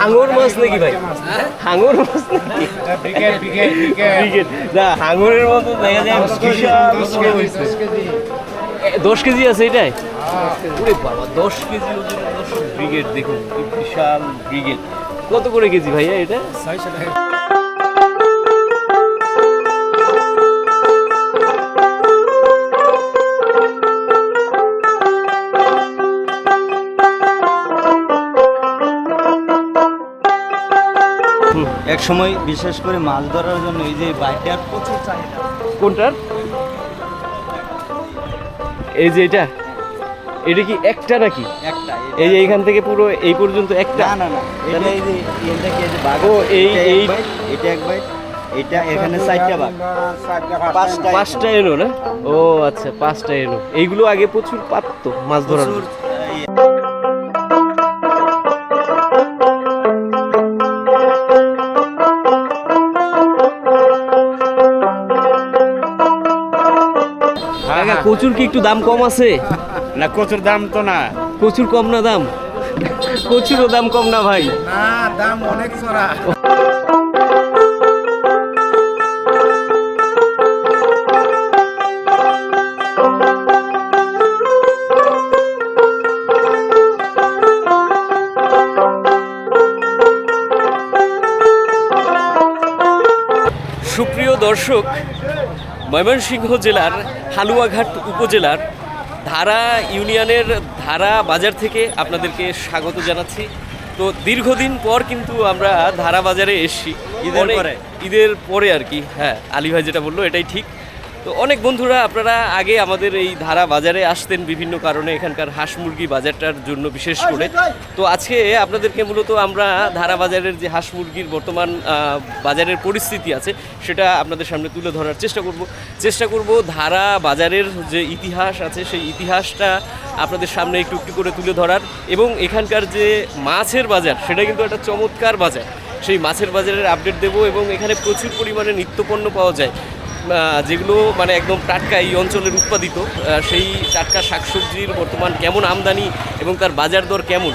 হাঙর মাছ নাকি ভাই? হাঙর মাছ নাকি? না হাঙরের মতো দেখা যায় বিশাল বড় হয়েছে। দশ কেজি। আছে এটাই? ওরে বাবা দশ কেজি ওজন ব্রিগেড দেখুন বিশাল ব্রিগেড। কত করে কেজি ভাইয়া এটা? এক সময় বিশেষ করে মাছ ধরার জন্য এই যে বাইকটার প্রচুর চাহিদা কোনটার? এই যে এটা? এটা কি একটা নাকি? একটা এই যে এইখান থেকে পুরো এই পর্যন্ত একটা? না না না এটা এই যে এটা কি এই যে বাঘ? ও, এই- এই- এটা এক বাইট এটা এখানে চারটা বাঘ। পাঁচটা পাঁচটা এলো না? ও আচ্ছা পাঁচটা এনো এইগুলো আগে প্রচুর পাততো মাছ ধরার কচুর কি একটু দাম কম আছে? না কচুর দাম তো না। কচুর কম না দাম? কচুরও দাম কম না ভাই। না দাম অনেক চড়া। সুপ্রিয় দর্শক ময়মনসিংহ জেলার হালুয়াঘাট উপজেলার ধারা ইউনিয়নের ধারা বাজার থেকে আপনাদেরকে স্বাগত জানাচ্ছি। তো দীর্ঘদিন পর কিন্তু আমরা ধারা বাজারে এসেছি। ঈদের পরে। ঈদের পরে আর কি হ্যাঁ আলী ভাই যেটা বলল এটাই ঠিক। তো অনেক বন্ধুরা, আপনারা আগে আমাদের এই ধারা বাজারে আসতেন বিভিন্ন কারণে, এখানকার হাঁস মুরগি বাজারটার জন্য বিশেষ করে। তো আজকে আপনাদেরকে মূলত আমরা ধারা বাজারের যে হাঁস মুরগির বর্তমান বাজারের পরিস্থিতি আছে, সেটা আপনাদের সামনে তুলে ধরার চেষ্টা করব। চেষ্টা করব ধারা বাজারের যে ইতিহাস আছে, সেই ইতিহাসটা আপনাদের সামনে একটু একটু করে তুলে ধরার এবং এখানকার যে মাছের বাজার সেটা কিন্তু একটা চমৎকার বাজার। সেই মাছের বাজারের আপডেট দেব এবং এখানে প্রচুর পরিমাণে নিত্যপণ্য পাওয়া যায়। যেগুলো মানে একদম টাটকা এই অঞ্চলের উৎপাদিত সেই টাটকা শাকসবজির বর্তমান কেমন আমদানি এবং তার বাজার দর কেমন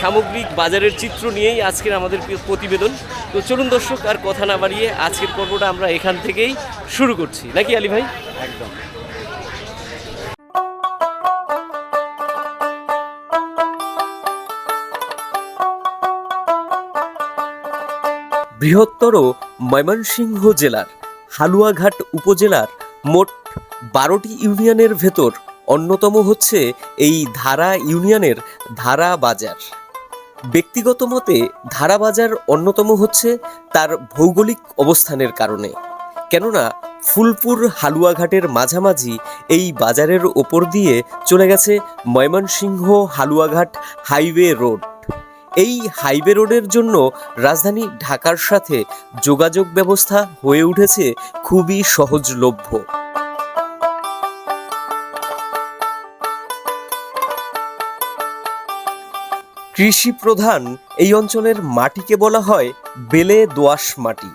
সামগ্রিক বাজারের চিত্র নিয়েই আজকের আমাদের প্রিয় প্রতিবেদন। তো চলুন দর্শক আর কথা না বাড়িয়ে আজকের পর্বটা আমরা এখান থেকেই শুরু করছি। নাকি আলী ভাই? একদম। বৃহত্তর ময়মনসিংহ জেলার হালুয়াঘাট উপজেলার মোট বারোটি ইউনিয়নের ভেতর অন্যতম হচ্ছে এই ধারা ইউনিয়নের ধারা বাজার। ব্যক্তিগত মতে ধারা বাজার অন্যতম হচ্ছে তার ভৌগোলিক অবস্থানের কারণে। কেননা ফুলপুর হালুয়াঘাটের মাঝামাঝি এই বাজারের ওপর দিয়ে চলে গেছে ময়মনসিংহ হালুয়াঘাট হাইওয়ে রোড। এই হাইওয়ে রোডের জন্য রাজধানী ঢাকার সাথে যোগাযোগ ব্যবস্থা হয়ে উঠেছে খুবই সহজলভ্য। কৃষি প্রধান এই অঞ্চলের মাটিকে বলা হয় বেলে দোআঁশ মাটি।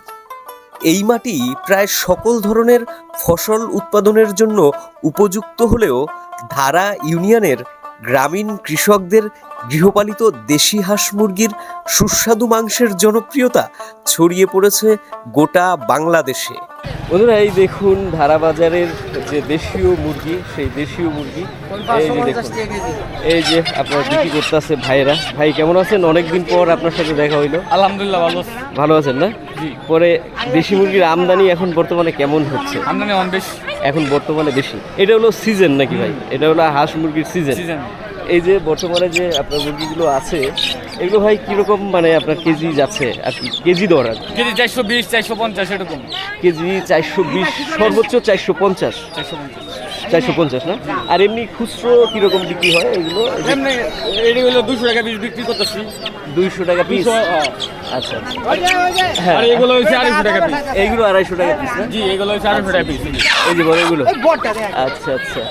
এই মাটি প্রায় সকল ধরনের ফসল উৎপাদনের জন্য উপযুক্ত হলেও ধারা ইউনিয়নের গ্রামীণ কৃষকদের গৃহপালিত দেশি হাঁস মুরগির সুস্বাদু মাংসের জনপ্রিয়তা ছড়িয়ে পড়েছে গোটা বাংলাদেশে। বন্ধুরা এই দেখুন ধারা বাজারের যে দেশীয় মুরগি সেই দেশীয় মুরগি। এই যে দেখুন। এই যে আপনার বিক্রি করতেছে ভাইরা। ভাই কেমন আছেন? অনেকদিন পর আপনার সাথে দেখা হইল। আলহামদুলিল্লাহ ভালো আছি। ভালো আছেন না? পরে দেশি মুরগির আমদানি এখন বর্তমানে কেমন হচ্ছে? আমদানি এখন বর্তমানে বেশি। এটা হলো সিজন নাকি ভাই? এটা হলো হাঁস মুরগির সিজন সিজন এই যে বর্তমানে যে আপনার মুরগিগুলো আছে এগুলো ভাই কীরকম মানে আপনার কেজি যাচ্ছে? আর কি কেজি দর আর কেজি চারশো বিশ চারশো পঞ্চাশ এরকম। কেজি চারশো বিশ সর্বোচ্চ চারশো পঞ্চাশ। চারশো পঞ্চাশ। চারশো পঞ্চাশ না? আর এমনি খুচরো কীরকম বিক্রি হয় এগুলো? এমনি এটি হলো দুশো টাকা পিস বিক্রি করতেছি। দুইশো টাকা পিস? হ্যাঁ। আচ্ছা আচ্ছা। হ্যাঁ। আর এগুলো হচ্ছে আড়াইশো টাকা পিস। এইগুলো আড়াইশো টাকা পিস জি এগুলো হচ্ছে আড়াইশো টাকা পিস। এই যে বড় এগুলো। আচ্ছা আচ্ছা।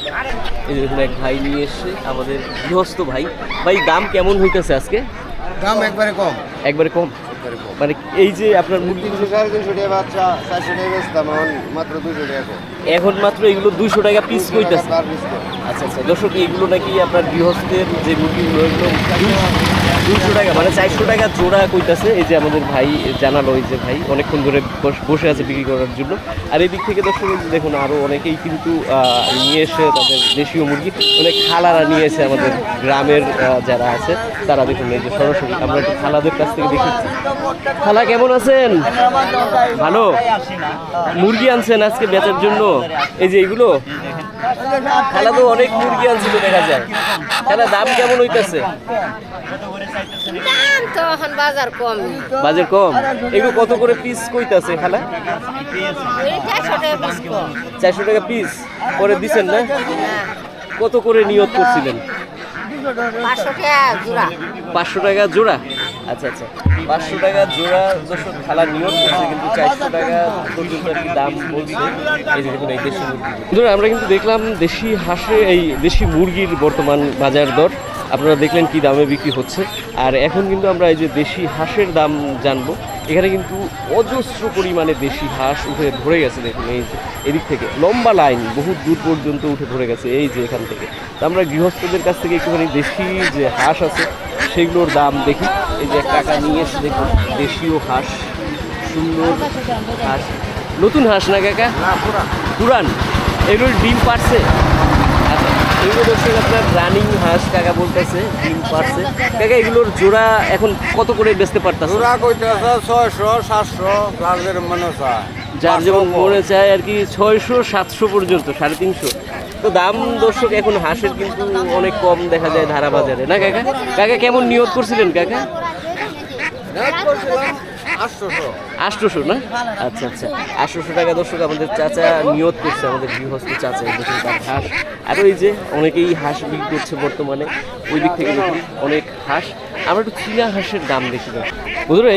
এই যে দেখুন এক ভাই নিয়ে এসছে আমাদের গৃহস্থ ভাই। ভাই দাম কেমন হইতেছে আজকে? দাম একবারে কম। একবারে কম? মানে এই যে আপনার তিনশো সাড়ে তিনশো টাকা বাচ্চা চারশো টাকা বেচতাম এখন মাত্র দুশো টাকা এখন মাত্র এগুলো দুশো টাকা পিস কইতেছে। আচ্ছা আচ্ছা। দর্শক এগুলো নাকি আপনার গৃহস্থের যে মুরগিগুলো এগুলো দুইশো টাকা মানে চারশো টাকা জোড়া কইতাছে। এই যে আমাদের ভাই জানালো, এই যে ভাই অনেকক্ষণ ধরে বস- আছে বিক্রি করার জন্য। আর এই দিক থেকে দর্শক দেখুন আরও অনেকেই কিন্তু নিয়ে এসে তাদের দেশীয় মুরগি, অনেক খালারা নিয়ে এসে আমাদের গ্রামের যারা আছে, তারা দেখুন, এই যে সরাসরি আমরা একটু খালাদের কাছ থেকে দেখি। খালা, কেমন আছেন? ভালো? মুরগি আনছেন আজকে বেচার জন্য? এই যে এগুলো? খালা তো অনেক মুরগি আনছিল, দেখা যায়। খালা, দাম কেমন হইতাছে? দাম তো এখন বাজার কম। বাজার কম? এগুলো কত করে পিস কইতাছে খালা চারশো টাকা পিস পরে দিছেন না? কত করে নিয়ত করছিলেন? পাঁচশো টাকা জোড়া। আচ্ছা আচ্ছা। পাঁচশো টাকা জোড়া দর্শক খালা নিয়ত করছে, কিন্তু চারশো টাকা পর্যন্ত আর দাম বলছে। এই যে এই দেশি মুরগি। আমরা কিন্তু দেখলাম দেশি হাঁসে এই দেশি মুরগির বর্তমান বাজার দর। আপনারা দেখলেন কি দামে বিক্রি হচ্ছে। আর এখন কিন্তু আমরা এই যে দেশি হাঁসের দাম জানব। এখানে কিন্তু অজস্র পরিমাণে দেশি হাঁস উঠে ধরে গেছে দেখুন এই যে এদিক থেকে। লম্বা লাইন বহু দূর পর্যন্ত উঠে ধরে গেছে এই যে এখান থেকে। তো আমরা গৃহস্থদের কাছ থেকে একটুখানি দেশি যে হাঁস আছে সেগুলোর দাম দেখি। এই যে টাকা নিয়ে এসে দেখুন দেশীয় হাঁস সুন্দর হাঁস। নতুন হাঁস না কাকা? পুরান। এগুলোর ডিম পারছে? এগুলো আপনার রানিং হাঁস কাকা বলতেছে ডিম পারছে। কাকা এগুলোর জোড়া এখন কত করে বেচতে পারতেছে জোড়া কইতেছে ছয়শো সাতশো মনে চায়। যার যেমন মনে চায় আর কি ছয়শো সাতশো পর্যন্ত সাড়ে তিনশো। তো দাম দর্শক এখন হাঁসের কিন্তু অনেক কম দেখা যায় ধারা বাজারে না কাকা? কাকা কেমন নিয়োগ করছিলেন কাকা? না? আচ্ছা আচ্ছা। টাকা আমাদের চাচা নিয়ত করছে, আমাদের গৃহস্থ হাঁস। যে অনেকেই হাঁস বিক্রি করছে বর্তমানে, ওই দিক থেকে অনেক হাঁস। আমরা একটু চীনা হাঁসের দাম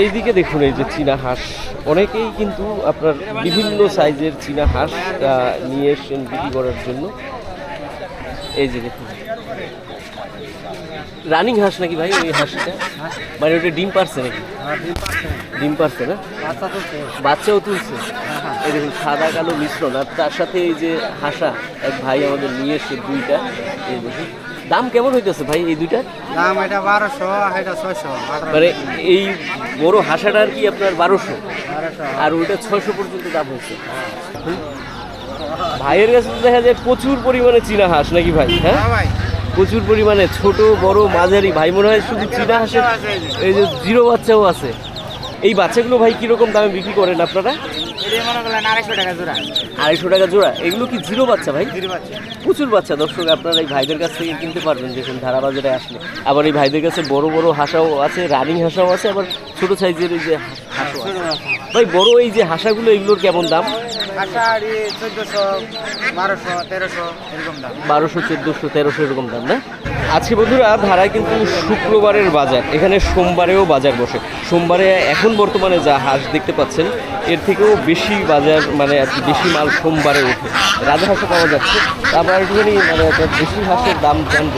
এইদিকে দেখুন এই যে চীনা হাঁস। অনেকেই কিন্তু আপনার বিভিন্ন সাইজের চীনা হাঁস নিয়ে এসছেন বিক্রি করার জন্য। এই যে দেখুন। রানিং হাঁস নাকি ভাই? ওই হাঁসটা? মানে ওটা ডিম পারছে নাকি? ডিম পারছে। না? বাচ্চাও তুলছে? এই দেখুন সাদা কালো মিশ্রণ। আর তার সাথে এই যে হাসা এক ভাই আমাদের নিয়ে এসে দুইটা। এই দেখুন। দাম কেমন হইতেছে ভাই এই দুইটার দাম এটা বারোশো এটা ছয়শো মানে এই বড় হাসাটা আর কি আপনার বারোশো? আর ওইটা ছয়শো পর্যন্ত দাম হয়েছে। ভাইয়ের কাছে দেখা যায় প্রচুর পরিমাণে চীনা হাঁস নাকি ভাই? হ্যাঁ ভাই। প্রচুর পরিমাণে ছোট বড় মাঝারি ভাই মনে হয় শুধু চীনা হাঁসের এই যে জিরো বাচ্চাও আছে। এই বাচ্চাগুলো ভাই কীরকম দামে বিক্রি করেন আপনারা? আড়াইশো টাকা জোড়া। আড়াইশো টাকা জোড়া। এগুলো কি জিরো বাচ্চা ভাই? প্রচুর বাচ্চা। দর্শক আপনারা এই ভাইদের কাছ থেকে কিনতে পারবেন দেখুন ধারা বাজারে আসলে। আবার এই ভাইদের কাছে বড় বড় হাঁসাও আছে রানিং হাঁসাও আছে আবার ছোট সাইজের এই যে হাঁসও ভাই বড় এই যে হাঁসাগুলো এগুলোর কেমন দাম? আষাঢ়ি চোদ্দোশো বারোশো তেরোশো এরকম দাম। বারোশো চোদ্দোশো তেরোশো এরকম দাম না? আজকে বন্ধুরা ধারায় কিন্তু শুক্রবারের বাজার এখানে সোমবারেও বাজার বসে। সোমবারে এখন বর্তমানে যা হাঁস দেখতে পাচ্ছেন এর থেকেও বেশি বাজার মানে আর কি বেশি মাল সোমবারে ওঠে। রাজা হাঁসও পাওয়া যাচ্ছে। তারপর একটুখানি মানে একটা দেশি হাঁসের দাম জানব।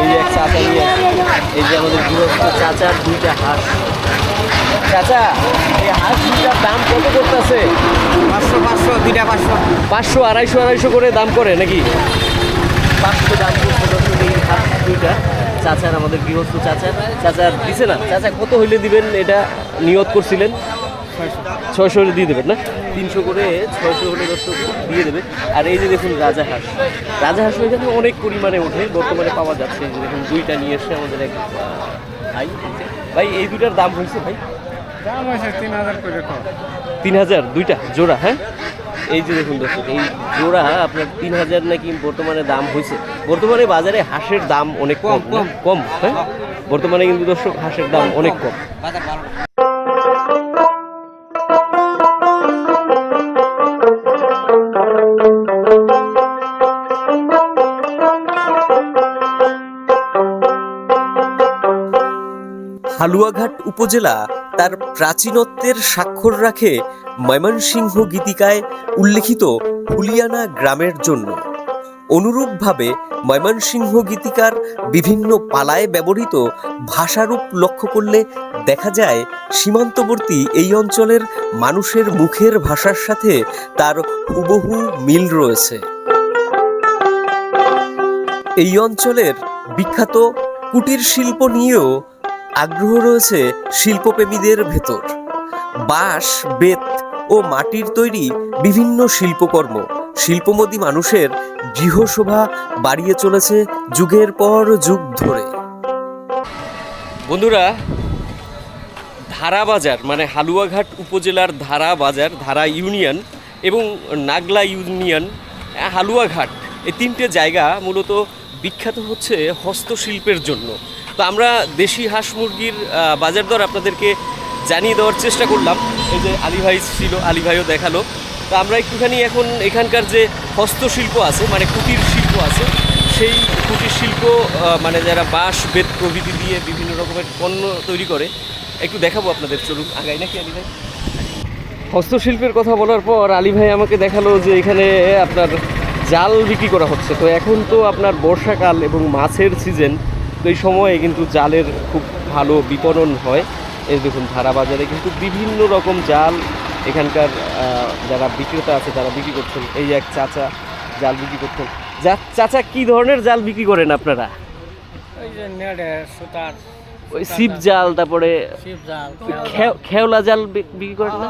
এই এক চাচা নিয়ে। এই যে আমাদের গৃহস্থ চাচার দুইটা হাঁস। চাচা এই হাঁস দুইটার দাম কত করতেছে? পাঁচশো পাঁচশো দুইটা পাঁচশো। পাঁচশো আড়াইশো আড়াইশো করে দাম করে নাকি? পাঁচশো দাম করছে দর্শক এই হাঁস দুইটা। চাচার আমাদের গৃহস্থ চাচার চাচার দিছে না? চাচা কত হইলে দিবেন এটা নিয়ত করছিলেন? ছয়শো হলে দিয়ে দেবেন না? তিনশো করে ছয়শো হলে দর্শক দিয়ে দেবে। আর এই যে দেখুন রাজা হাঁস। রাজা হাঁস এখানে অনেক পরিমাণে ওঠে। বর্তমানে পাওয়া যাচ্ছে এই যে দেখুন দুইটা নিয়ে এসে আমাদের এক ভাই। ভাই এই দুইটার দাম হয়েছে ভাই? দাম হয়েছে তিন হাজার করে তিন হাজার দুইটা জোড়া হ্যাঁ? এই যে দেখুন দর্শক এই জোড়া আপনার তিন হাজার নাকি বর্তমানে দাম হয়েছে। বর্তমানে বাজারে হাঁসের দাম অনেক কম কম কম। হ্যাঁ? বর্তমানে কিন্তু দর্শক হাঁসের দাম অনেক কম। হালুয়াঘাট উপজেলা তার প্রাচীনত্বের স্বাক্ষর রাখে ময়মনসিংহ গীতিকায় উল্লেখিত ফুলিয়ানা গ্রামের জন্য। অনুরূপভাবে ময়মনসিংহ গীতিকার বিভিন্ন পালায় ব্যবহৃত ভাষারূপ লক্ষ্য করলে দেখা যায়, সীমান্তবর্তী এই অঞ্চলের মানুষের মুখের ভাষার সাথে তার হুবহু মিল রয়েছে। এই অঞ্চলের বিখ্যাত কুটির শিল্প নিয়েও আগ্রহ রয়েছে শিল্পপ্রেমীদের ভেতর। বাঁশ, বেত ও মাটির তৈরি বিভিন্ন শিল্পকর্ম। শিল্পমদী মানুষের গৃহশোভা বাড়িয়ে চলেছে যুগের পর যুগ ধরে। বন্ধুরা ধারা বাজার মানে হালুয়াঘাট উপজেলার ধারা বাজার ধারা ইউনিয়ন এবং নাগলা ইউনিয়ন হালুয়াঘাট, এই তিনটে জায়গা মূলত বিখ্যাত হচ্ছে হস্তশিল্পের জন্য। তো আমরা দেশি হাঁস মুরগির বাজার দর আপনাদেরকে জানিয়ে দেওয়ার চেষ্টা করলাম। এই যে আলী ভাই ছিল, আলী ভাইও দেখাল। তো আমরা একটুখানি এখন এখানকার যে হস্তশিল্প আছে মানে কুটির শিল্প আছে, সেই কুটির শিল্প মানে যারা বাঁশ, বেত প্রভৃতি দিয়ে বিভিন্ন রকমের পণ্য তৈরি করে, একটু দেখাবো আপনাদের। চলুন, আগাই নাকি আলী ভাই? হস্তশিল্পের কথা বলার পর আলী ভাই আমাকে দেখাল যে এখানে আপনার জাল বিক্রি করা হচ্ছে। তো এখন তো আপনার বর্ষাকাল এবং মাছের সিজন তো এই সময়ে কিন্তু জালের খুব ভালো বিপণন হয়। এই দেখুন ধারা বাজারে কিন্তু বিভিন্ন রকম জাল এখানকার যারা বিক্রেতা আছে তারা বিক্রি করছেন। এই এক চাচা জাল বিক্রি করছেন। যা চাচা কি ধরনের জাল বিক্রি করেন আপনারা? ওই সিপ জাল। তারপরে খেওলা। জাল বিক্রি করেন না?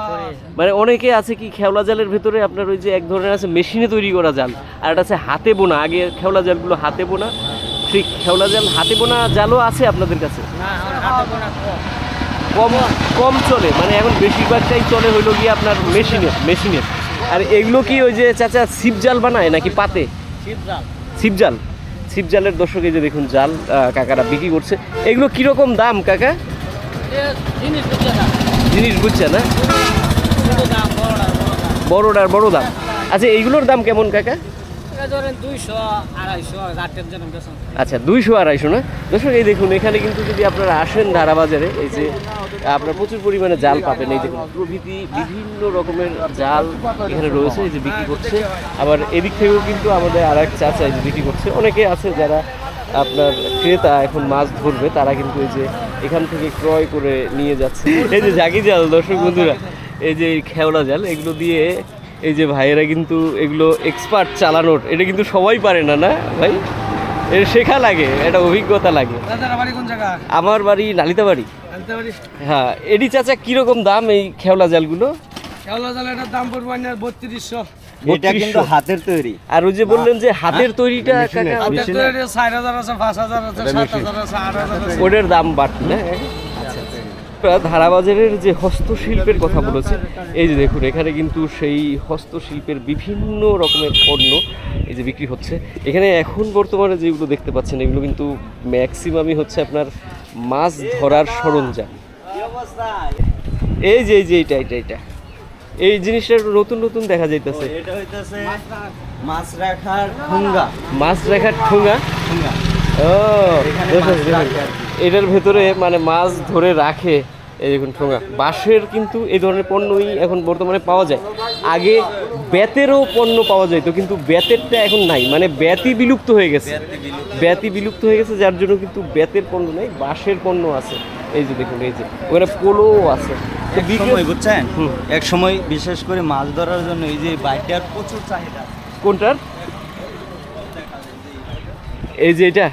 মানে অনেকে আছে কি খেওলা জালের ভেতরে আপনার ওই যে এক ধরনের আছে মেশিনে তৈরি করা জাল আর একটা আছে হাতে বোনা। আগে খেওলা জালগুলো হাতে বোনা। সেই খেওলা জাল হাতে বোনা জালও আছে আপনাদের কাছে? না কম কম চলে মানে এখন বেশিরভাগটাই চলে হইল গিয়ে আপনার মেশিনের মেশিনের আর এগুলো কি ওই যে চাচা ছিপ জাল বানায় নাকি পাতে? ছিপ জাল। ছিপ জালের দর্শক যে দেখুন জাল কাকারা বিক্রি করছে। এগুলো কীরকম দাম কাকা? জিনিস বুঝছে না। বড়টার বড় দাম। আচ্ছা এইগুলোর দাম কেমন কাকা? আচ্ছা দুইশো আড়াইশো না? দর্শক, এই দেখুন, এখানে কিন্তু যদি আপনারা আসেন ধারা বাজারে এই যে আপনার প্রচুর পরিমাণে জাল পাবেন, এই দেখুন, প্রভৃতি বিভিন্ন রকমের জাল এখানে রয়েছে, এই যে বিক্রি করছে। আবার এদিক থেকেও কিন্তু আমাদের আর এক চাচা যে বিক্রি করছে। অনেকে আছে যারা আপনার ক্রেতা এখন মাছ ধরবে, তারা কিন্তু এই যে এখান থেকে ক্রয় করে নিয়ে যাচ্ছে। এই যে জাগি জাল, দর্শক বন্ধুরা, এই যে খেওলা জাল, এগুলো দিয়ে এই যে ভাইয়েরা কিন্তু এগুলো এক্সপার্ট চালানোর এটা কিন্তু সবাই পারে না না ভাই? এর শেখা লাগে এটা অভিজ্ঞতা লাগে। বাড়ি আমার বাড়ি নালিতাবাড়ি আনতে হ্যাঁ এডি চাচা কীরকম দাম এই খেওলা জালগুলো? খেওলা জাল এটার দাম পড়বে বত্রিশশো। এটা কিন্তু হাতের তৈরি। আর ওই যে বললেন যে হাতের তৈরিটা কাকা হাতের তৈরি চার হাজার আছে পাঁচ হাজার আছে সাত হাজার আছে আট হাজার আছে। ওটার দাম বাড়তি না? ধারাবাজারের যে হস্তশিল্পের কথা বলেছে এই যে দেখুন এখানে কিন্তু সেই হস্তশিল্পের বিভিন্ন রকমের পণ্য এই যে বিক্রি হচ্ছে। এখানে এখন বর্তমানে যেগুলো দেখতে পাচ্ছেন এগুলো কিন্তু ম্যাক্সিমামই হচ্ছে আপনার মাছ ধরার সরঞ্জাম। এই যে এই যে এইটা এটা এটা এই জিনিসটা নতুন নতুন দেখা যাইতেছে। এটা হইতাছে মাছ রাখার ঠুঙ্গা। মাছ রাখার ঠোঙা ঠুঙ্গা। ও এটার ভেতরে মানে মাছ ধরে রাখে এই দেখুন ঠোঙা। বাঁশের কিন্তু এই ধরনের পণ্যই এখন বর্তমানে পাওয়া যায়। আগে বেতেরও পণ্য পাওয়া যেত কিন্তু বেতেরটা এখন নাই। মানে ব্যাতি বিলুপ্ত হয়ে গেছে। ব্যাতি বিলুপ্ত হয়ে গেছে যার জন্য কিন্তু বেতের পণ্য নেই বাঁশের পণ্য আছে। এই যে দেখুন এই যে। ওখানে পোলোও আছে। তো এক সময় বুঝছেন? এক সময় বিশেষ করে মাছ ধরার জন্য এই যে বাইকটার প্রচুর চাহিদা। কোনটার? এই যে এটা।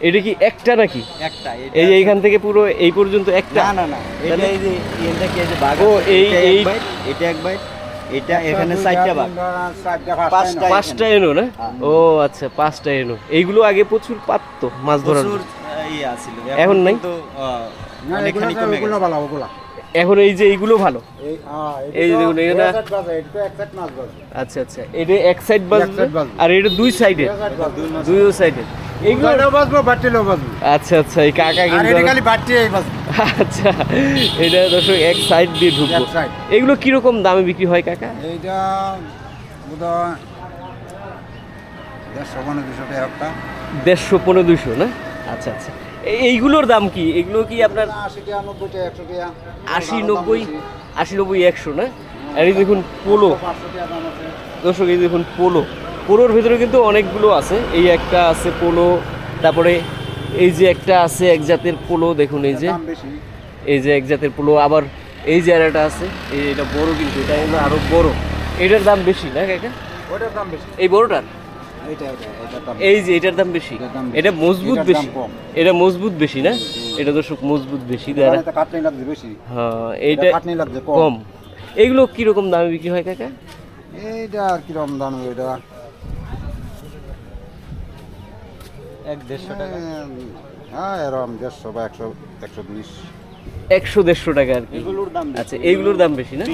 এটা কি একটা নাকি? একটা এই যে এইখান থেকে পুরো এই পর্যন্ত একটা? না না না এটা এই যে এটা কি এই যে বাঘ ও, এই- এই- এটা এক বাইট এটা এখানে চারটা বাঘ। পাঁচটা পাঁচটা এনো না? ও আচ্ছা পাঁচটা এনো। এইগুলো আগে প্রচুর পাততো মাছ ধরার। প্রচুর এই ইয়ে আছিল। এখন নাই? তো অনেকখানি কমে গেছে। এখন এই যে এইগুলো ভালো? এই যে দেখুন এখানে আচ্ছা আচ্ছা এটা এক সাইড বাজবে। আর এটা দুই সাইডে? দুই সাইডে আচ্ছা আচ্ছা এই কাকা আচ্ছা এটা দর্শক এক সাইড দিয়ে ঢুকবো। এগুলো কীরকম দামে বিক্রি হয় কাকা? এইটা দেড়শো পনেরো দুশো না? আচ্ছা আচ্ছা। এইগুলোর দাম কি? এগুলো কি আপনার আশি নব্বই? আশি নব্বই একশো না? আর এই দেখুন পোলো। দর্শক এই দেখুন পোলো। পোলোর ভিতরে কিন্তু অনেকগুলো আছে। এই একটা আছে পোলো তারপরে এই যে একটা আছে এক জাতের পোলো দেখুন এই যে। এই যে এক জাতের পোলো আবার এই যে একটা আছে এই এটা বড় কিন্তু এটা হলো আরও বড়। এটার দাম বেশি না কাকা? ওইটার দাম বেশি। এই বড়টার? এই যে এটার দাম বেশি। এটা মজবুত বেশি। এটা মজবুত বেশি না? এটা দর্শক মজবুত বেশি। লাগছে বেশি। হ্যাঁ এটা এইটা কাটনি লাগছে কম। এগুলো কীরকম দামে বিক্রি হয় কাকা? এইটা কিরম দাম এটা? এক দেড়শো টাকা। হ্যাঁ এরকম দেড়শো বা একশো একশো বিশ। একশো দেড়শো টাকা আর কি। এগুলোর দাম আচ্ছা এইগুলোর দাম বেশি না?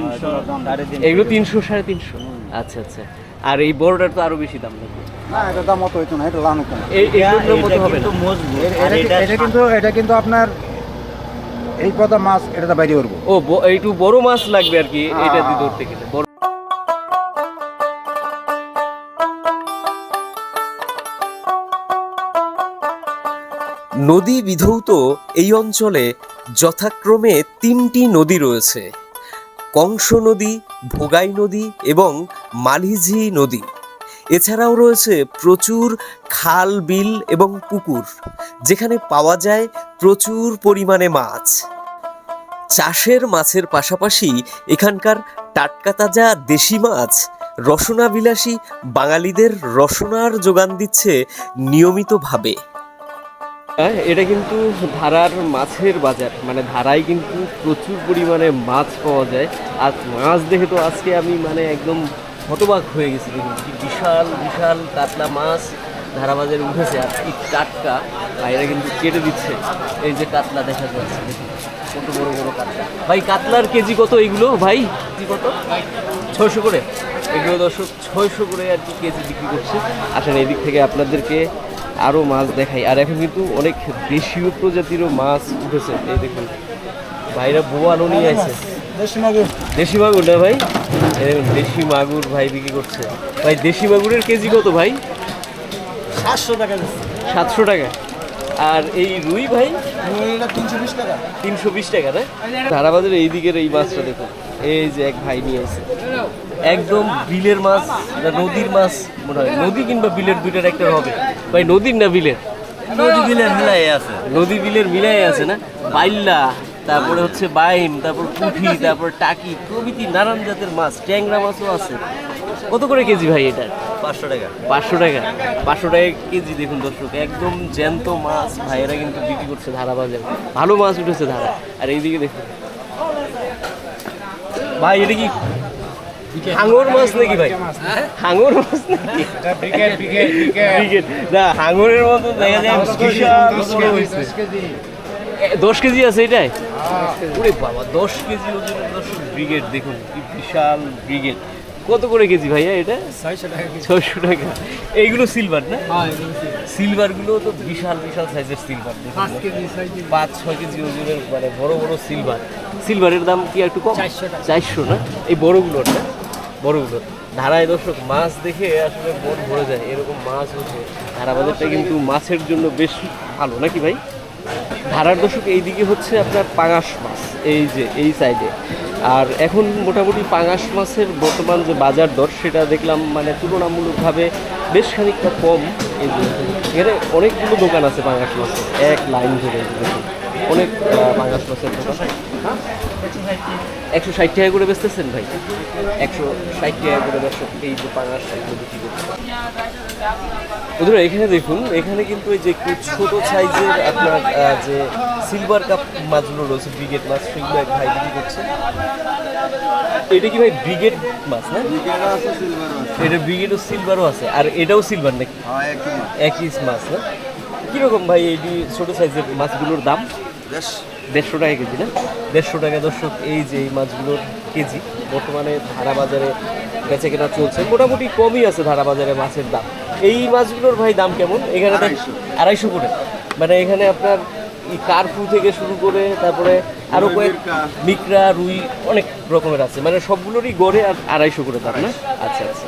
এগুলো তিনশো সাড়ে তিনশো। আচ্ছা আচ্ছা। আর এই বড়টার তো আরও বেশি দাম লাগবে না এটা দাম অত হইতো না এটা লান কিন্তু এটা কিন্তু আপনার এই কথা মাছ এটা তো বাইরে করব। ও বড় মাছ লাগবে আর কি এটা দিয়ে ধরতে গেলে। বড় নদী বিধৌত এই অঞ্চলে যথাক্রমে তিনটি নদী রয়েছে। কংস নদী, ভোগাই নদী এবং মালিঝি নদী। এছাড়াও রয়েছে প্রচুর খাল, বিল এবং পুকুর, যেখানে পাওয়া যায় প্রচুর পরিমাণে মাছ। চাষের মাছের পাশাপাশি এখানকার টাটকা তাজা দেশি মাছ রসনা বিলাসী বাঙালিদের রসনার যোগান দিচ্ছে নিয়মিতভাবে। এটা কিন্তু ধারার মাছের বাজার। মানে ধারায় কিন্তু প্রচুর পরিমাণে মাছ পাওয়া যায়। আর মাছ দেখে তো আজকে আমি মানে একদম হতবাক হয়ে গেছি। বিশাল বিশাল কাতলা মাছ ধারা বাজারে উঠেছে। আর কি টাটকা ভাইরা কিন্তু কেটে দিচ্ছে। এই যে কাতলা দেখা যাচ্ছে কত বড় বড় কাতলা। ভাই, কাতলার কেজি কত এইগুলো ভাই কত? ছয়শো করে। এগুলো দর্শক, ছয়শো করে আর কি কেজি বিক্রি করছে। আসেন এই দিক থেকে আপনাদেরকে আরও মাছ দেখাই। আর এখন কিন্তু অনেক দেশীয় প্রজাতিরও মাছ উঠেছে। এই দেখুন ভাইরা বোয়ালও নিয়ে আছে দেশি মাগুর। না ভাই? দেশি মাগুর ভাই বিক্রি করছে। ভাই দেশি মাগুরের কেজি কত ভাই? সাতশো টাকা সাতশো টাকা। আর এই রুই ভাই? তিনশো বিশ টাকা। তিনশো বিশ টাকা না? ধারাবাজার এই দিকের এই মাছটা দেখুন। এই যে এক ভাই নিয়ে এসে একদম বিলের মাছ না নদীর মাছ মনে হয়। নদী কিংবা বিলের দুইটার একটা হবে। ভাই নদীর না বিলের? নদী বিলের মিলাই আছে। নদী বিলের মিলাই আছে না? বাইল্লা তারপরে হচ্ছে বাইম তারপর পুঁঠি তারপর টাকি প্রভৃতি নানান জাতের মাছ ট্যাংরা মাছও আছে। কত করে কেজি ভাই এটা? পাঁচশো টাকা। পাঁচশো টাকা। পাঁচশো টাকা কেজি দেখুন দর্শক একদম জ্যান্ত মাছ। ভাইয়েরা কিন্তু বিক্রি করছে ধারা বাজারে। ভালো মাছ উঠেছে ধারা। আর এইদিকে দেখুন। ভাই এটা কি হাঙর মাছ নাকি ভাই? হাঙর মাছ নাকি? না হাঙরের মতো দেখা যায় বিশাল বড় হয়েছে। দশ কেজি। আছে এটাই? ওরে বাবা দশ কেজি ওজনের দর্শক ব্রিগেড দেখুন কি বিশাল ব্রিগেড। কত করে কেজি ভাইয়া এটা? ছয়শো টাকা এইগুলো সিলভার না? সিলভার। গুলো তো বিশাল বিশাল সাইজের সিলভার পাঁচ কেজি ছয় কেজি। ওজনের মানে বড় বড় সিলভার। সিলভারের দাম কি একটু কম? চারশো চারশো না? এই বড়গুলোর না? বড়গুলোর ধারায় দর্শক মাছ দেখে আসলে মন ভরে যায়। এরকম মাছ হচ্ছে। ধারা বাজারটা কিন্তু মাছের জন্য বেশ ভালো নাকি ভাই? ধারার দর্শক এইদিকে হচ্ছে আপনার পাঙাশ মাছ এই যে এই সাইডে আর এখন মোটামুটি পাঙাশ মাছের বর্তমান যে বাজার দর সেটা দেখলাম মানে তুলনামূলকভাবে বেশ খানিকটা কম। এই যে এখানে অনেকগুলো দোকান আছে পাঙাশ মাছের। এক লাইন ধরে দেখুন। অনেক মাছের একশো ষাট টাকা করে বেচতেছেন ভাই? একশো ষাট টাকা করে দর্শক এই যে পাঙাশ এগুলো বিক্রি বন্ধুরা এখানে দেখুন এখানে কিন্তু এই যে ছোট সাইজের আপনার যে সিলভার কাপ মাছগুলো রয়েছে ব্রিগেড মাছ সেগুলো এক ভাই বিক্রি করছে। এটা কি ভাই ব্রিগেড মাছ না? এটা ব্রিগেড ও সিলভারও আছে। আর এটাও সিলভার নাকি? একই। মাছ না? কীরকম ভাই এই ছোট সাইজের মাছগুলোর দাম? দেড়শো টাকা কেজি না? দেড়শো টাকা দর্শক এই যে এই মাছগুলোর কেজি বর্তমানে ধারা বাজারে বেচে কেনা চলছে। মোটামুটি কমই আছে ধারা বাজারে মাছের দাম। এই মাছগুলোর ভাই দাম কেমন? এখানে আড়াইশো। করে। মানে এখানে আপনার কার্পু থেকে শুরু করে তারপরে আরও কয়েক মিকরা রুই অনেক রকমের আছে। মানে সবগুলোরই গড়ে আর আড়াইশো করে দাম না? আচ্ছা আচ্ছা।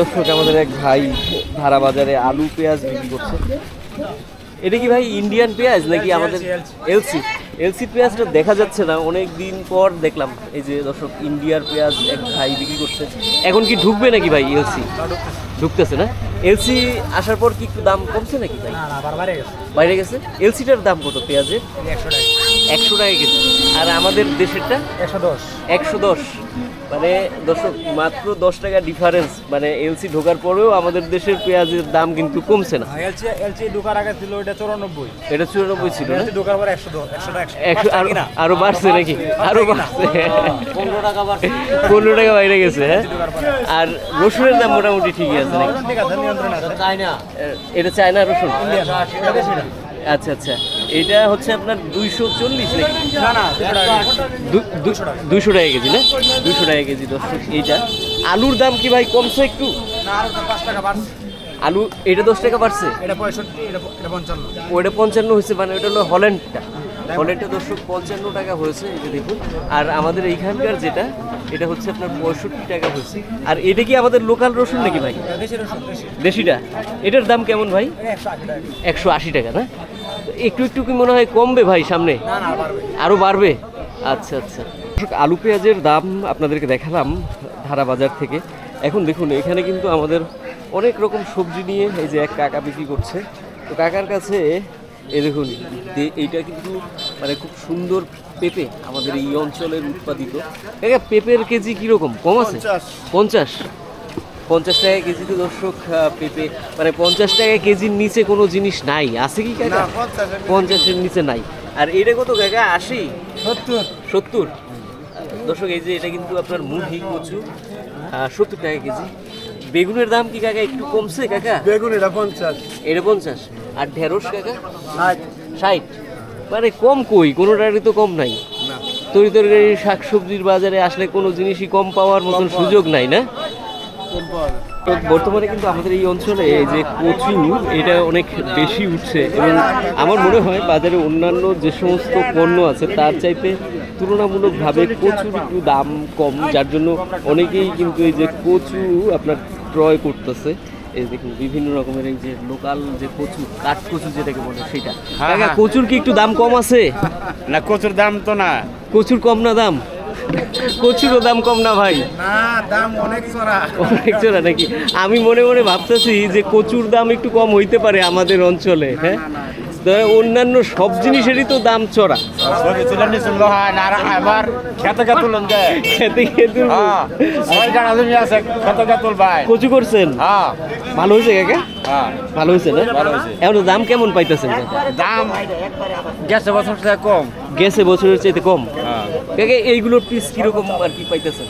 দর্শক আমাদের এক ভাই ধারা বাজারে আলু পেঁয়াজ বিক্রি করছে। এটা কি ভাই ইন্ডিয়ান পেঁয়াজ নাকি আমাদের এলসি এলসি পেঁয়াজটা দেখা যাচ্ছে না অনেক দিন পর দেখলাম। এই যে দর্শক ইন্ডিয়ার পেঁয়াজ এক ভাই বিক্রি করছে। এখন কি ঢুকবে নাকি ভাই এলসি ঢুকতেছে না? এলসি আসার পর কি একটু দাম কমছে নাকি ভাই? বাইরে গেছে? এলসিটার দাম কত পেঁয়াজের? একশো টাকা কেজি। আর আমাদের দেশেরটা? একশো দশ। একশো দশ। মানে দর্শক মাত্র দশ টাকা ডিফারেন্স মানে এলসি ঢোকার পরেও আমাদের দেশের পেঁয়াজের দাম কিন্তু কমছে না। এলসি এলসি ঢোকার আগে ছিল এটা চৌরানব্বই। এটা চুরানব্বই ছিল না? এলসি ঢোকার পর একশো দশ একশো টাকা একশো আরও আরও বাড়ছে নাকি? আরও বাড়ছে। পনেরো টাকা বাড়ছে। পনেরো টাকা বাইরে গেছে হ্যাঁ? আর রসুনের দাম মোটামুটি ঠিকই আছে নাকি? আছে এটা চায়না রসুন? আচ্ছা আচ্ছা। এটা হচ্ছে আপনার দুইশো চল্লিশ দুইশো টাকা কেজি। না? দুইশো টাকা কেজি দর্শক এইটা। আলুর দাম কি ভাই কমছে একটু? আলু এটা দশ টাকা বাড়ছে? এটা এটা এটা পঞ্চান্ন। হয়েছে মানে ওটা হলো হল্যান্ডটা। হল্যান্ডটা দর্শক পঞ্চান্ন টাকা হয়েছে যে দেখুন। আর আমাদের এইখানকার যেটা এটা হচ্ছে আপনার পঁয়ষট্টি টাকা হয়েছে। আর এটা কি আমাদের লোকাল রসুন নাকি ভাই? দেশিটা? এটার দাম কেমন ভাই? একশো আশি টাকা না? একটু একটু কি মনে হয় কমবে ভাই সামনে? আরও বাড়বে। আচ্ছা আচ্ছা। আলু পেঁয়াজের দাম আপনাদেরকে দেখালাম ধারা বাজার থেকে। এখন দেখুন এখানে কিন্তু আমাদের অনেক রকম সবজি নিয়ে এই যে এক কাকা বিক্রি করছে। তো কাকার কাছে এ দেখুন এইটা কিন্তু মানে খুব সুন্দর পেঁপে আমাদের এই অঞ্চলের উৎপাদিত। কাকা পেঁপের কেজি কীরকম? কম আছে? পঞ্চাশ। পঞ্চাশ টাকা কেজিতে দর্শক আহ, পেঁপে মানে পঞ্চাশ টাকা কেজির নিচে কোনো জিনিস নাই। আছে কি কাকা? পঞ্চাশের নিচে নাই। আর এটা কত কাকা? আশি? সত্তর। সত্তর? দর্শক এই যে এটা কিন্তু আপনার মুহি কচু সত্তর টাকা কেজি। বেগুনের দাম কি কাকা একটু কমছে কাকা? বেগুন এটা পঞ্চাশ। এটা পঞ্চাশ। আর ঢেঁড়স কাকা? ষাট। মানে কম কই? কোনোটারই তো কম নাই। তরি তরকারি শাক সবজির বাজারে আসলে কোনো জিনিসই কম পাওয়ার মতন সুযোগ নাই না? তো বর্তমানে কিন্তু আমাদের এই অঞ্চলে এই যে কচু এটা অনেক বেশি উঠছে এবং আমার মনে হয় বাজারে অন্যান্য যে সমস্ত পণ্য আছে তার চাইতে তুলনামূলকভাবে কচুর একটু দাম কম যার জন্য অনেকেই কিন্তু এই যে কচু আপনার ক্রয় করতেছে। এই দেখুন বিভিন্ন রকমের এই যে লোকাল যে কচু কাঠ কচু যেটাকে বলে সেটা। কাকা কচুর কি একটু দাম কম আছে? না কচুর দাম তো না। কচুর কম না দাম? কচুরও দাম কম না ভাই? না দাম অনেক চড়া। অনেক জোড়া নাকি? আমি মনে মনে ভাবতেছি যে কচুর দাম একটু কম হইতে পারে আমাদের অঞ্চলে হ্যাঁ? অন্যান্য সব জিনিসেরই তো দাম চড়া। হয় হ্যাঁ কচু করছেন? হ্যাঁ। ভালো হয়েছে কাকা হ্যাঁ। ভালো হয়েছে না? ভালো এখন দাম কেমন পাইতেছেন? দাম গেছে বছর কম। গেছে বছরের চাইতে কম? হ্যাঁ। কাকা এইগুলোর পিস কীরকম আর কি পাইতেছেন?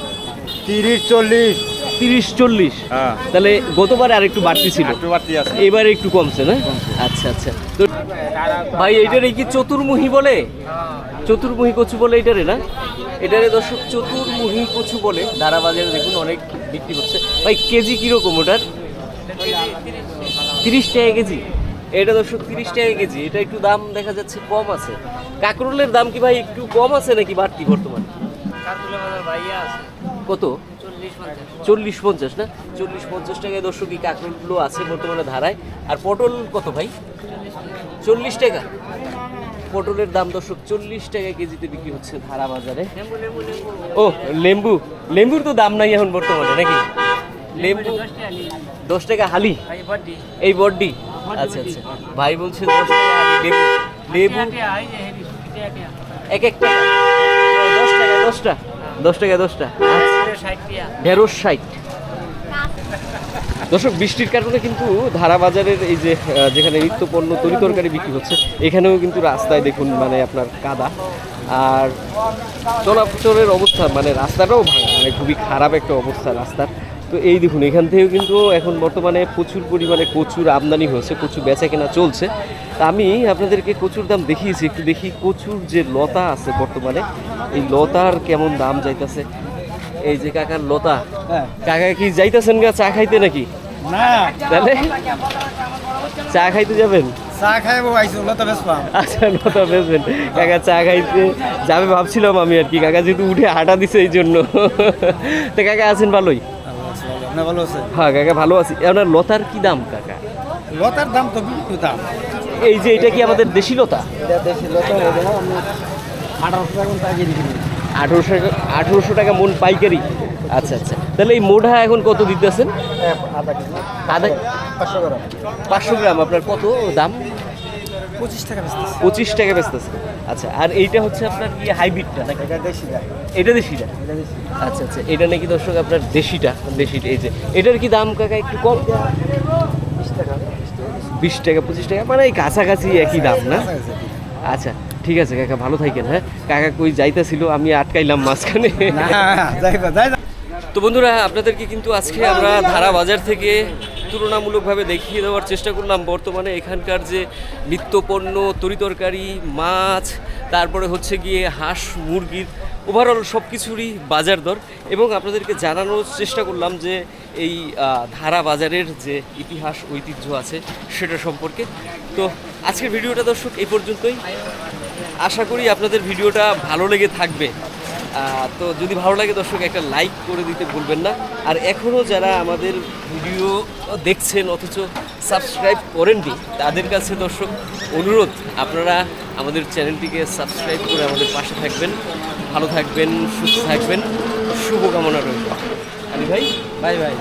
তিরিশ চল্লিশ। তিরিশ চল্লিশ? হ্যাঁ। তাহলে গতবার আর একটু বাড়তি ছিল। একটু বাড়তি আছে। এবারে একটু কমছে না? আচ্ছা আচ্ছা। তো ভাই এইটারে কি চতুর্মুখী বলে? চতুর্মুখী কচু বলে এটারে না? এটারে দর্শক চতুর্মুখী কচু বলে। ধারা বাজারে দেখুন অনেক বিক্রি হচ্ছে। ভাই কেজি কীরকম ওটার? তিরিশ টাকা কেজি? এটা দর্শক তিরিশ টাকা কেজি এটা একটু দাম দেখা যাচ্ছে কম আছে। কাকরোলের দাম কি ভাই একটু কম আছে নাকি বাড়তি বর্তমানে? কত? চল্লিশ পঞ্চাশ। না? চল্লিশ পঞ্চাশ টাকায় দর্শক এই কাঁকরোলগুলো আছে বর্তমানে ধারায়? আর পটল কত ভাই? চল্লিশ টাকা। পটলের দাম দর্শক চল্লিশ টাকা কেজিতে বিক্রি হচ্ছে ধারা বাজারে। ও লেম্বু লেম্বুর তো দাম নাই এখন বর্তমানে নাকি? লেম্বু দশ টাকা হালি। এই বড্ডি আচ্ছা আচ্ছা। ভাই বলছে দশ টাকা লেবু লেবু। এক এক টাকা। দশ টাকা দশটা দশ টাকা দশটা ঢেঁড়স ষাট। দর্শক বৃষ্টির কারণে কিন্তু ধারা বাজারের এই যে যেখানে নিত্য পণ্য তরি তরকারি বিক্রি হচ্ছে এখানেও কিন্তু রাস্তায় দেখুন মানে আপনার কাদা। আর চলাচলের অবস্থা মানে রাস্তাটাও ভাঙা মানে খুবই খারাপ একটা অবস্থা রাস্তার। তো এই দেখুন এখান থেকেও কিন্তু এখন বর্তমানে প্রচুর পরিমাণে কচুর আমদানি হয়েছে কচু বেচা কেনা চলছে। তা আমি আপনাদেরকে কচুর দাম দেখিয়েছি একটু দেখি কচুর যে লতা আছে বর্তমানে এই লতার কেমন দাম যাইতেছে? এই যে কাকার লতা হ্যাঁ। কাকা কি যাইতেছেন গা চা খাইতে নাকি? না। তাহলে চা খাইতে যাবেন? চা খাইবো লতা আচ্ছা লতা বেচবেন। কাকা চা খাইতে যাবে ভাবছিলাম আমি আর কি কাকা যেহেতু উঠে হাঁটা দিছে এই জন্য। তো কাকা আছেন ভালোই? আপনি ভালো আছে হ্যাঁ কাকা ভালো আছি। আপনার লতার কি দাম কাকা? লতার দাম তো বিভিন্ন দাম। এই যে এটা কি আমাদের দেশি লতা? এটা দেশি লতা আঠারোশো টাকা কিনি। আঠেরোশো আঠেরোশো টাকা মন পাইকারি? আচ্ছা আচ্ছা। তাহলে এই মোঢা এখন কত দিতেছেন? আধা কেজি। আধা পাঁচশো গ্রাম। আপনার কত দাম? পঁচিশ টাকা বেচতেছে। পঁচিশ টাকা বেচতেছে। আচ্ছা আর এইটা হচ্ছে আপনার কি হাইব্রিডটা নাকি? এটা দেশিটা। এটা দেশিটা? আচ্ছা আচ্ছা এটা নাকি দর্শক আপনার দেশিটা দেশিটা এই যে। এটার কি দাম কাকা একটু কম? বিশ টাকা পঁচিশ টাকা মানে এই কাছাকাছি একই দাম না? আচ্ছা ঠিক আছে কাকা ভালো থাকেন হ্যাঁ? কাকা কই যাইতেছিল আমি আটকাইলাম মাঝখানে। যাইবা যাই তো বন্ধুরা আপনাদেরকে কিন্তু আজকে আমরা ধারা বাজার থেকে তুলনামূলকভাবে দেখিয়ে দেওয়ার চেষ্টা করলাম। বর্তমানে এখানকার যে নিত্যপণ্য, তরিতরকারি, মাছ, তারপরে হচ্ছে গিয়ে হাঁস, মুরগির ওভারঅল সব কিছুরই বাজার দর। এবং আপনাদেরকে জানানোর চেষ্টা করলাম যে এই ধারা বাজারের যে ইতিহাস, ঐতিহ্য আছে সেটা সম্পর্কে। তো আজকের ভিডিওটা দর্শক এই পর্যন্তই। আশা করি আপনাদের ভিডিওটা ভালো লেগে থাকবে। তো যদি ভালো লাগে দর্শক, একটা লাইক করে দিতে ভুলবেন না। আর এখনও যারা আমাদের ভিডিও দেখছেন, অথচ সাবস্ক্রাইব করেননি, তাদের কাছে দর্শক অনুরোধ, আপনারা আমাদের চ্যানেলটিকে সাবস্ক্রাইব করে আমাদের পাশে থাকবেন, ভালো থাকবেন, সুস্থ থাকবেন, শুভকামনা রইল। আমি ভাই বাই ভাই